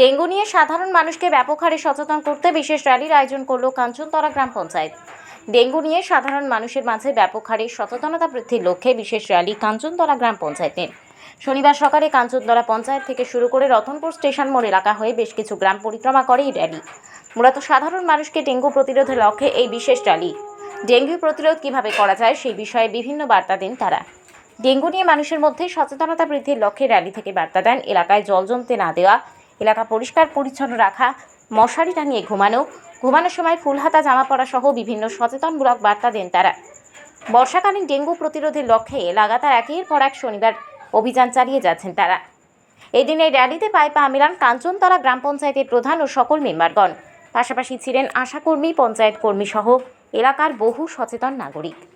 Dengue নিয়ে সাধারণ মানুষকে ব্যাপক হারে সচেতন করতে বিশেষ র্যালির আয়োজন করল কাঞ্চনতলা গ্রাম পঞ্চায়েত। ডেঙ্গু নিয়ে সাধারণ মানুষের মাঝে ব্যাপক হারে সচেতনতা বৃদ্ধির লক্ষ্যে বিশেষ র্যালি কাঞ্চনতলা গ্রাম পঞ্চায়েতের। শনিবার সকালে কাঞ্চনতলা পঞ্চায়েত থেকে শুরু করে রতনপুর স্টেশন মোড় এলাকা হয়ে বেশ কিছু গ্রাম পরিক্রমা করে এই র্যালি। মূলত সাধারণ মানুষকে ডেঙ্গু প্রতিরোধের লক্ষ্যে এই বিশেষ র্যালি। ডেঙ্গু প্রতিরোধ কীভাবে করা যায় সেই বিষয়ে বিভিন্ন বার্তা দেন তারা। ডেঙ্গু নিয়ে মানুষের মধ্যে সচেতনতা বৃদ্ধির লক্ষ্যে র্যালি থেকে বার্তা দেন এলাকায় জল জমতে না দেওয়া এলাকা পরিষ্কার, পরিচ্ছন্ন রাখা, মশারি টাঙিয়ে ঘুমানো, ঘুমানোর সময় ফুলহাতা জামা পরা সহ বিভিন্ন সচেতনমূলক বার্তা দেন তারা। বর্ষাকালীন ডেঙ্গু প্রতিরোধের লক্ষ্যে লাগাতার একের পর এক শনিবার অভিযান চালিয়ে যাচ্ছেন তারা। এই দিন এই র্যালিতে পায়ে পা কাঞ্চনতলা গ্রাম পঞ্চায়েতের প্রধান ও সকল মেম্বারগণ। পাশাপাশি ছিলেন আশাকর্মী, পঞ্চায়েত কর্মী সহ এলাকার বহু সচেতন নাগরিক।